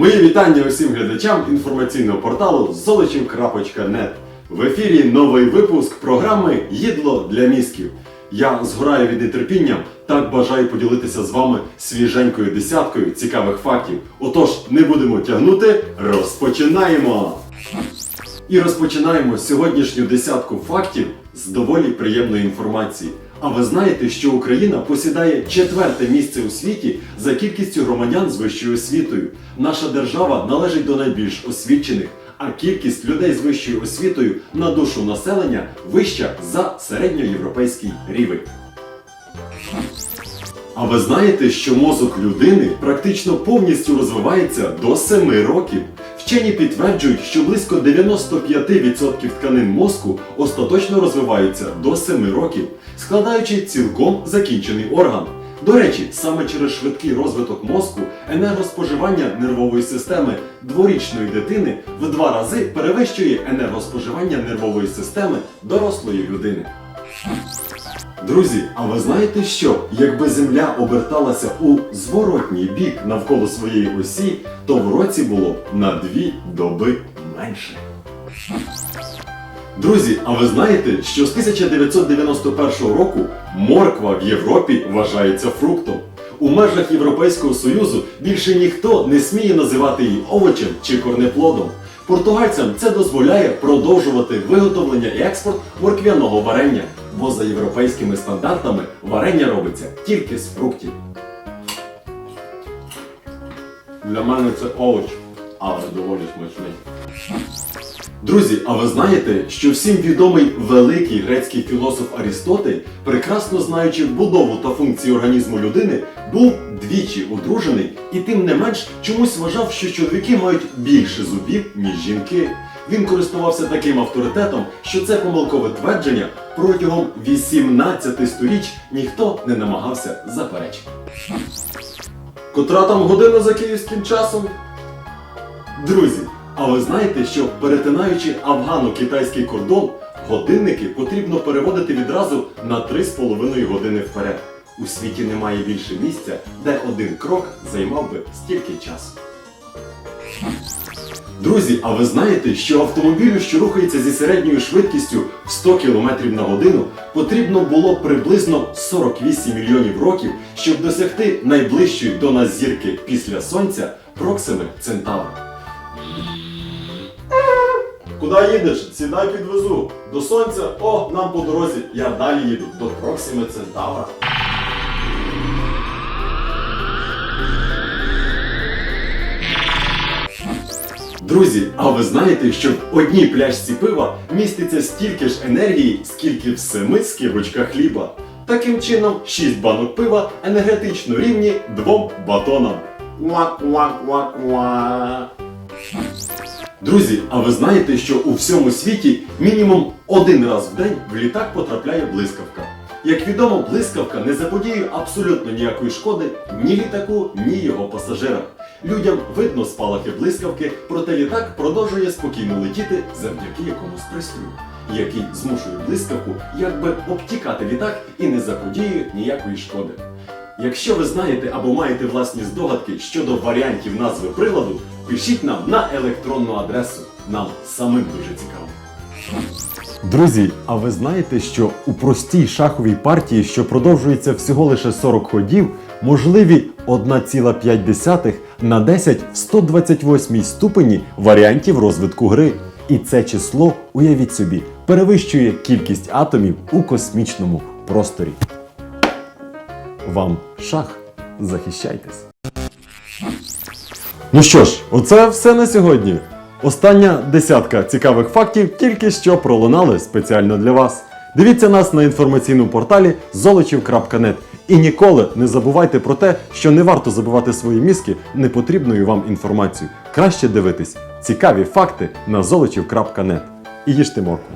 Мої вітання усім глядачам інформаційного порталу золочів.нет. В ефірі новий випуск програми Їдло для мізків. Я згораю від нетерпіння, так бажаю поділитися з вами свіженькою десяткою цікавих фактів. Отож, не будемо тягнути, розпочинаємо! І розпочинаємо сьогоднішню десятку фактів з доволі приємної інформації. А ви знаєте, що Україна посідає четверте місце у світі за кількістю громадян з вищою освітою. Наша держава належить до найбільш освічених, а кількість людей з вищою освітою на душу населення вища за середньоєвропейський рівень. А ви знаєте, що мозок людини практично повністю розвивається до 7 років. Вчені підтверджують, що близько 95% тканин мозку остаточно розвиваються до 7 років, складаючи цілком закінчений орган. До речі, саме через швидкий розвиток мозку енергоспоживання нервової системи дворічної дитини в два рази перевищує енергоспоживання нервової системи дорослої людини. Друзі, а ви знаєте що? Якби Земля оберталася у зворотній бік навколо своєї осі, то в році було б на дві доби менше. Друзі, а ви знаєте, що з 1991 року морква в Європі вважається фруктом? У межах Європейського Союзу більше ніхто не сміє називати її овочем чи корнеплодом. Португальцям це дозволяє продовжувати виготовлення і експорт морквяного варення, бо за європейськими стандартами варення робиться тільки з фруктів. Для мене це овоч, але доволі смачний. Друзі, а ви знаєте, що всім відомий великий грецький філософ Арістотель, прекрасно знаючи будову та функції організму людини, був двічі одружений і тим не менш чомусь вважав, що чоловіки мають більше зубів, ніж жінки. Він користувався таким авторитетом, що це помилкове твердження протягом 18 століть ніхто не намагався заперечити. Котра там година за київським часом? Друзі, а ви знаєте, що перетинаючи афгано-китайський кордон, годинники потрібно переводити відразу на 3,5 години вперед. У світі немає більше місця, де один крок займав би стільки часу. Друзі, а ви знаєте, що автомобілю, що рухається зі середньою швидкістю в 100 км на годину, потрібно було приблизно 48 мільйонів років, щоб досягти найближчої до нас зірки після Сонця Проксими Центавра. Куди їдеш? Сідай підвезу. До сонця, о, нам по дорозі. Я далі їду до Проксими Центавра. Друзі, а ви знаєте, що в одній пляшці пива міститься стільки ж енергії, скільки в семи скибочках хліба. Таким чином, 6 банок пива енергетично рівні двом батонам. Ква-ква-ква-ква. Друзі, а ви знаєте, що у всьому світі мінімум один раз в день в літак потрапляє блискавка. Як відомо, блискавка не заподіює абсолютно ніякої шкоди ні літаку, ні його пасажирам. Людям видно спалахи блискавки, проте літак продовжує спокійно летіти завдяки якомусь пристрою, який змушує блискавку якби обтікати літак і не заподіює ніякої шкоди. Якщо ви знаєте або маєте власні здогадки щодо варіантів назви приладу, пишіть нам на електронну адресу. Нам самим дуже цікаво. Друзі, а ви знаєте, що у простій шаховій партії, що продовжується всього лише 40 ходів, можливі 1,5 на 10 в 128 ступені варіантів розвитку гри. І це число, уявіть собі, перевищує кількість атомів у космічному просторі. Вам шах, захищайтесь. Ну що ж, оце все на сьогодні. Остання десятка цікавих фактів тільки що пролунали спеціально для вас. Дивіться нас на інформаційному порталі золочів.нет і ніколи не забувайте про те, що не варто забувати свої мізки непотрібною вам інформацією. Краще дивитись цікаві факти на золочів.нет. І їжте морку.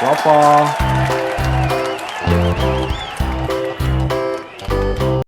Па-па!